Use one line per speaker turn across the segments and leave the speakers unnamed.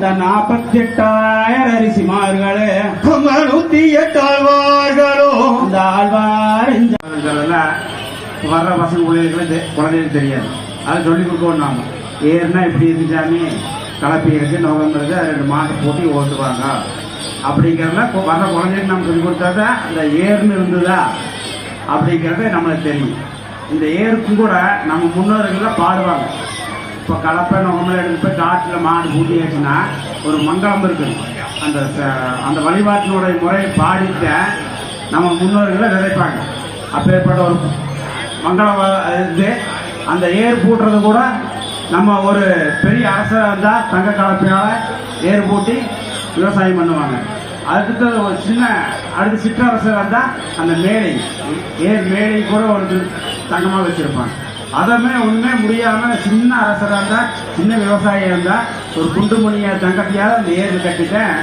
அந்த நாற்பத்தி எட்டாயிரம் அரிசிமார்களே
நூத்தி எட்டாழ்வார்களோ
அந்த ஆழ்வார்
வர்ற பசங்க பிள்ளைகளுக்கு குழந்தைகளுக்கு தெரியாது. அதை சொல்லி கொடுக்கணும் நாம. ஏறுனா இப்படி இருக்கு சாமி? கலப்பி இருக்கு நோகம் இருக்கு அது ரெண்டு மாட்டை போட்டி ஓட்டுவாங்க. அப்படிங்கிறத வர்ற குழந்தைகளுக்கு நம்ம சொல்லி கொடுத்தா தான் அந்த ஏர்னு இருந்ததா? அப்படிங்கிறது நம்மளுக்கு தெரியும். இந்த ஏருக்கும் கூட நம்ம முன்னோர்கள்லாம் பாடுவாங்க. இப்போ கலப்பை நோகமெல்லாம் எடுத்து போய் காட்டில் மாடு பூட்டியாச்சுன்னா ஒரு மங்களம் இருக்குது அந்த அந்த வழிபாட்டினுடைய முறையை பாடித்த நம்ம முன்னோர்களை விதைப்பாங்க அப்பேற்பட்ட ஒரு மங்களம் வ- இது அந்த ஏர் பூட்டுறது கூட நம்ம ஒரு பெரிய அரசராக இருந்தால் தங்க கலப்பையால் ஏர் பூட்டி விவசாயம் பண்ணுவாங்க. அடுத்து ஒரு சின்ன அடுத்து சிற்றரசர் இருந்தால் அந்த மேலை ஏர் மேலை கூட ஒரு தங்கமாக வச்சுருப்பாங்க. அதமே ஒண்ணுமே முடியாம சின்ன அரசரா இருந்தா சின்ன விவசாயியா இருந்தா ஒரு குண்டு மணியா தங்கத்தையாவது அந்த ஏரில் கட்டிட்டேன்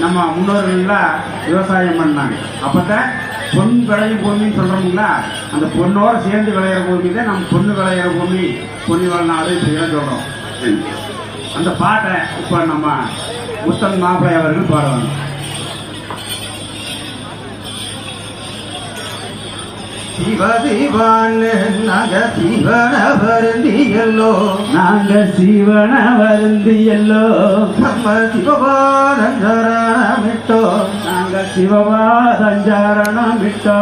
நம்ம முன்னோர்கள்லாம் விவசாயம் பண்ணாங்க. அப்பதான் பொன் விளையும் பூமின்னு சொல்றோம்ங்களா அந்த பொண்ணோட சேர்ந்து விளையிற பூமி தான் நம்ம பொண்ணு விளையிற பூமி பொன்னி வாழ்நாடு இப்படிலாம் சொல்றோம். அந்த பாட்டை இப்ப நம்ம முத்தன் மாப்பிள்ளை அவர்கள் பாடுவாங்க.
சிவ சிவன் நக சிவன வருந்தியல்லோ
நாங்க சிவன வருந்தி எல்லோ
நம்ம சிவபாதம் சரணமிட்டோ
நாங்க சிவவாதஞ்சாரணம் விட்டோ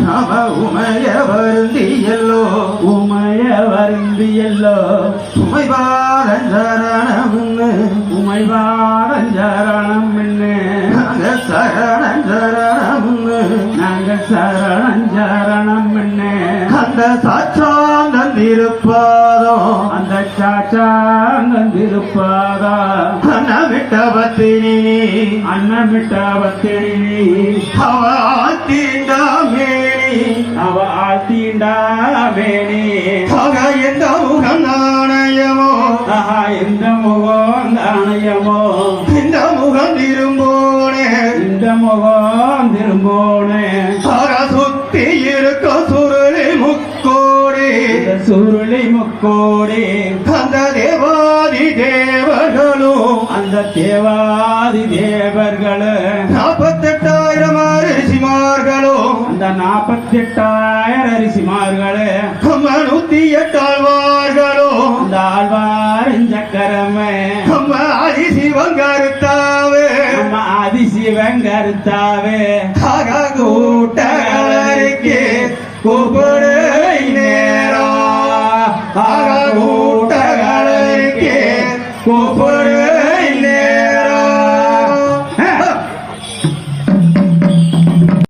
நம உமைய வருந்தியல்லோ
உமைய வருந்தி எல்லோ
உமைபாதம் சரணம்னு
உமைவாதஞ்சாரணம் என்ன
நாங்க சரணம் சரணம்னு
நாங்க சரணஞ்சாரணம்
அந்த சாட்சாந்தம் திருப்பாதம்
அந்த சாச்சாங்கிருப்பாதா
அன்னமிட்ட பத்தினி
அன்னமிட்ட பத்தினி
அவ ஆத்திண்டாமேனி
அவ ஆழ்த்தீண்டா வேணி
அவ எந்த முகம் நாணயமோ?
எந்த முகம் தானயமோ
இந்த முகம் திரும்போனே
இந்த முகம் திரும்போனே
சுருளி முக்கோடி. அந்த தேவாதி தேவர்களும்
அந்த தேவாதி தேவர்களு
நாற்பத்தெட்டாயிரம் அரிசிமார்களும்
அந்த நாற்பத்தி எட்டாயிரம் அரிசிமார்களு
நூத்தி எட்டாழ்வார்களும்
அந்த ஆழ்வாரின் சக்கரமே
நம்ம அரிசிவன் கருத்தாவே
நம்ம ஆதிசிவன் கருத்தாவே
ஆக கூட்டகருக்கு கூப்பிடு. நேரம் ஆக